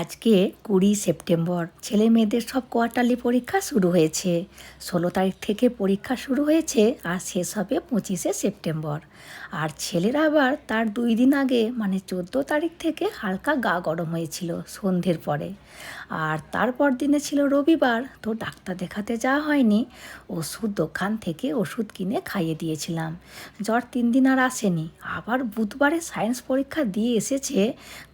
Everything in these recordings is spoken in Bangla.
আজকে কুড়ি সেপ্টেম্বর। ছেলে মেয়েদের সব কোয়ার্টারলি পরীক্ষা শুরু হয়েছে। ষোলো তারিখ থেকে পরীক্ষা শুরু হয়েছে আর শেষ হবে পঁচিশে সেপ্টেম্বর। আর ছেলেরা আবার তার দুই দিন আগে মানে চোদ্দ তারিখ থেকে হালকা গা গরম হয়েছিল সন্ধ্যের পরে। আর তারপর দিনে ছিল রবিবার, তো ডাক্তার দেখাতে যাওয়া হয়নি। ওষুধ দোকান থেকে ওষুধ কিনে খাইয়ে দিয়েছিলাম। জ্বর তিন দিন আর আসেনি। আবার বুধবারে সায়েন্স পরীক্ষা দিয়ে এসেছে।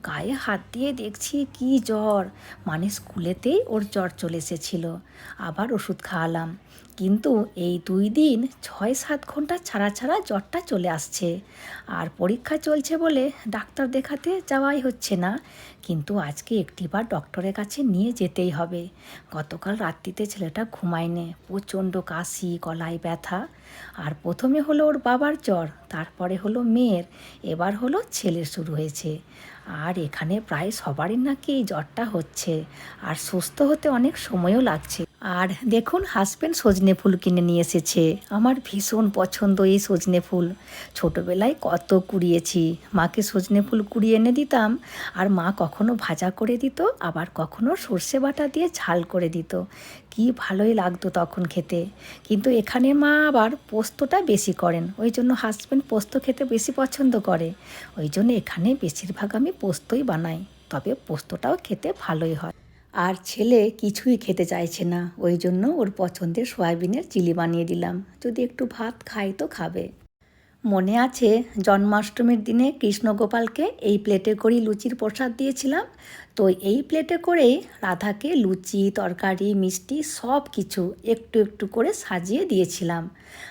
গায়ে হাত দিয়ে দেখছি কি জ্বর। মানে স্কুলেতেই ওর জ্বর চলে এসেছিল। আবার ওষুধ খাওয়ালাম। কিন্তু এই দুই দিন ছয় সাত ঘণ্টা ছাড়া ছাড়া জ্বরটা চলে আসছে। আর পরীক্ষা চলছে বলে ডাক্তার দেখাতে যাওয়াই হচ্ছে না। কিন্তু আজকে একটিবার ডক্টরের কাছে নিয়ে যেতেই হবে। গতকাল রাত্রিতে ছেলেটা ঘুমায়নি। প্রচণ্ড কাশি, গলায় ব্যথা। আর প্রথমে হলো ওর বাবার জ্বর। তারপরে হলো মেয়ের, এবার হলো ছেলের শুরু হয়েছে। আর এখানে প্রায় সবারই নাকি জ্বরটা হচ্ছে, আর সুস্থ হতে অনেক সময়ও লাগছে। আর দেখুন হাজব্যান্ড সজনে ফুল কিনে নিয়ে এসেছে। আমার ভীষণ পছন্দ এই সজনে ফুল। ছোটোবেলায় কত কুড়িয়েছি। মাকে সজনে ফুল কুড়িয়ে এনে দিতাম, আর মা কখনো ভাজা করে দিত, আবার কখনো সর্ষে বাটা দিয়ে ঝাল করে দিত। কি ভালোই লাগতো তখন খেতে। কিন্তু এখানে মা আবার পোস্তটা বেশি করেন, ওই জন্য হাজব্যান্ড পোস্ত খেতে বেশি পছন্দ করে। ওই জন্য এখানে বেশিরভাগ আমি পোস্তই বানাই, তবে পোস্তটাও খেতে ভালোই হয়। আর ছেলে কিছুই খেতে চাইছে না। ওই জন্য ওর পছন্দের সয়াবিনের চিলি বানিয়ে দিলাম। যদি একটু ভাত খাই তো খাবে। মনে আছে, জন্মাষ্টমীর দিনে কৃষ্ণগোপালকে এই প্লেটে করেই লুচির প্রসাদ দিয়েছিলাম। তো এই প্লেটে করেই রাধাকে লুচি, তরকারি, মিষ্টি সব কিছু একটু একটু করে সাজিয়ে দিয়েছিলাম।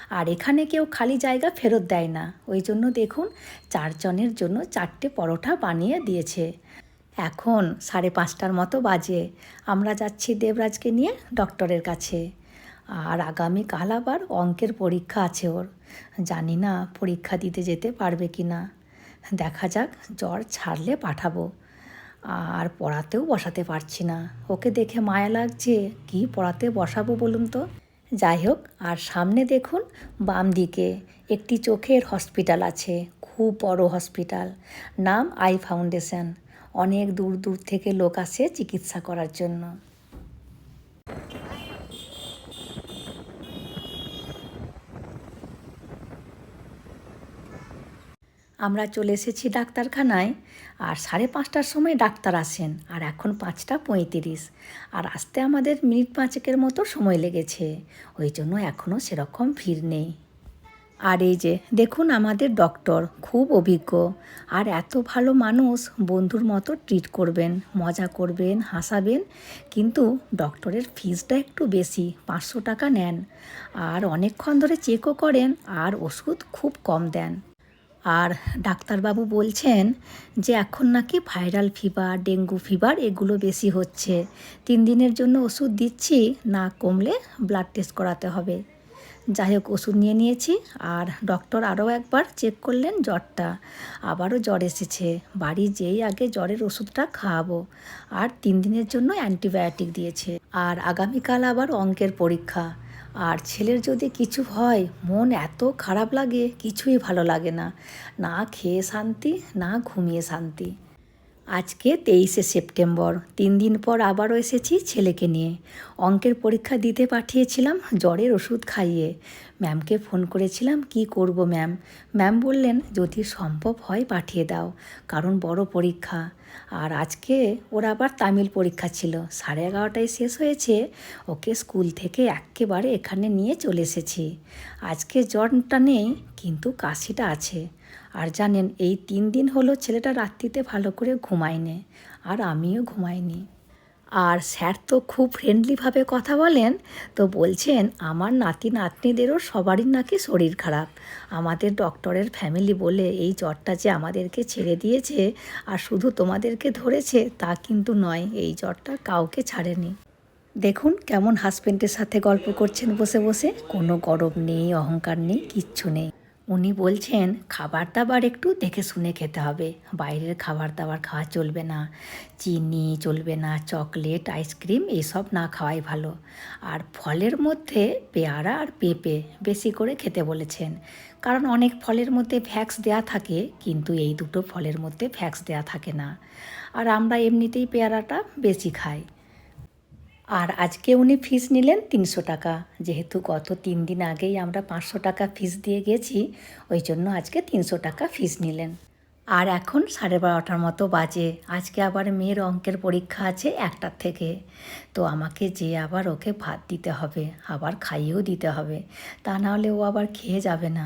আর এখানে কেউ খালি জায়গা ফেরত দেয় না। ওই জন্য দেখুন, চারজনের জন্য চারটে পরোটা বানিয়ে দিয়েছে। এখন সাড়ে পাঁচটার মতো বাজে। আমরা যাচ্ছি দেবরাজকে নিয়ে ডক্টরের কাছে। আর আগামীকাল আবার অঙ্কের পরীক্ষা আছে ওর। জানি না পরীক্ষা দিতে যেতে পারবে কি না। দেখা যাক, জ্বর ছাড়লে পাঠাবো। আর পড়াতেও বসাতে পারছি না। ওকে দেখে মায়া লাগছে। কি পড়াতে বসাবো বলুন তো? যাই হোক, আর সামনে দেখুন বাম দিকে একটি চোখের হসপিটাল আছে। খুব বড় হসপিটাল। নাম আই ফাউন্ডেশন। অনেক দূর দূর থেকে লোক আসে চিকিৎসা করার জন্য। আমরা চলে এসেছি ডাক্তারখানায় আর সাড়ে পাঁচটার সময় ডাক্তার আসেন আর এখন পাঁচটা পঁয়ত্রিশ। আর আসতে আমাদের মিনিট পাঁচেকের মতো সময় লেগেছে। ওই জন্য এখনও সেরকম ভিড় নেই। আর এই যে, দেখুন আমাদের ডক্টর খুব অভিজ্ঞ। আর এত ভালো মানুষ বন্ধুর মতো ট্রিট করবেন, মজা করবেন, হাসাবেন। কিন্তু ডক্টরের ফিজটা একটু বেশি, পাঁচশো টাকা নেন। আর অনেকক্ষণ ধরে চেকও করেন, আর ওষুধ খুব কম দেন। আর ডাক্তারবাবু বলছেন যে, এখন নাকি ভাইরাল ফিভার ডেঙ্গু ফিভার এগুলো বেশি হচ্ছে। তিন দিনের জন্য ওষুধ দিচ্ছি, না কমলে ব্লাড টেস্ট করাতে হবে। যাই হোক, ওষুধ নিয়ে নিয়েছি আর ডক্টর আরও একবার চেক করলেন জ্বরটা। আবারও জ্বর এসেছে। বাড়ি যেই আগে জ্বরের ওষুধটা খাওয়াবো। আর তিন দিনের জন্য অ্যান্টিবায়োটিক দিয়েছে। আর আগামীকাল আবার অঙ্কের পরীক্ষা। আর ছেলের যদি কিছু হয়, মন এত খারাপ লাগে, কিছুই ভালো লাগে না। না খেয়ে শান্তি, না ঘুমিয়ে শান্তি। আজকে তেইশে সেপ্টেম্বর। তিন দিন পর আবারও এসেছি ছেলেকে নিয়ে। অঙ্কের পরীক্ষা দিতে পাঠিয়েছিলাম, জ্বরের ওষুধ খাইয়ে। ম্যামকে ফোন করেছিলাম, কি করব ম্যাম? ম্যাম বললেন, যদি সম্ভব হয় পাঠিয়ে দাও, কারণ বড় পরীক্ষা। আর আজকে ওর আবার তামিল পরীক্ষা ছিল। সাড়ে এগারোটায় শেষ হয়েছে, ওকে স্কুল থেকে একেবারে এখানে নিয়ে চলে এসেছি। আজকে জ্বরটা নেই, কিন্তু কাশিটা আছে। আর জানেন, এই তিন দিন হলো ছেলেটা রাত্রিতে ভালো করে ঘুমায়নি, আর আমিও ঘুমাইনি। আর স্যার তো খুব ফ্রেন্ডলিভাবে কথা বলেন, তো বলছেন, আমার নাতি নাতনিদেরও সবারই নাকি শরীর খারাপ। আমাদের ডক্টরের ফ্যামিলি বলে এই জ্বরটা যে আমাদেরকে ছেড়ে দিয়েছে আর শুধু তোমাদেরকে ধরেছে, তা কিন্তু নয়, এই জ্বরটা কাউকে ছাড়েনি। দেখুন কেমন হাজবেন্ডের সাথে গল্প করছেন বসে বসে, কোনো গরম নেই, অহংকার নেই, কিচ্ছু নেই। উনি বলছেন, খাবার দাবার একটু দেখে শুনে খেতে হবে। বাইরের খাবার দাবার খাওয়া চলবে না। চিনি চলবে না, চকলেট, আইসক্রিম এসব না খাওয়াই ভালো। আর ফলের মধ্যে পেয়ারা আর পেঁপে বেশি করে খেতে বলেছেন। কারণ অনেক ফলের মধ্যে ভ্যাক্স দেয়া থাকে, কিন্তু এই দুটো ফলের মধ্যে ভ্যাক্স দেয়া থাকে না। আর আমরা এমনিতেই পেয়ারাটা বেশি খাই। আর আজকে উনি ফিস নিলেন তিনশো টাকা। যেহেতু গত তিন দিন আগেই আমরা পাঁচশো টাকা ফিস দিয়ে গেছি, ওই জন্য আজকে তিনশো টাকা ফিস নিলেন। আর এখন সাড়ে বারোটার মতো বাজে। আজকে আবার মেয়ের অঙ্কের পরীক্ষা আছে একটার থেকে। তো আমাকে যে আবার ওকে ভাত দিতে হবে, আবার খাইয়েও দিতে হবে। তা নাহলে ও আবার খেয়ে যাবে না।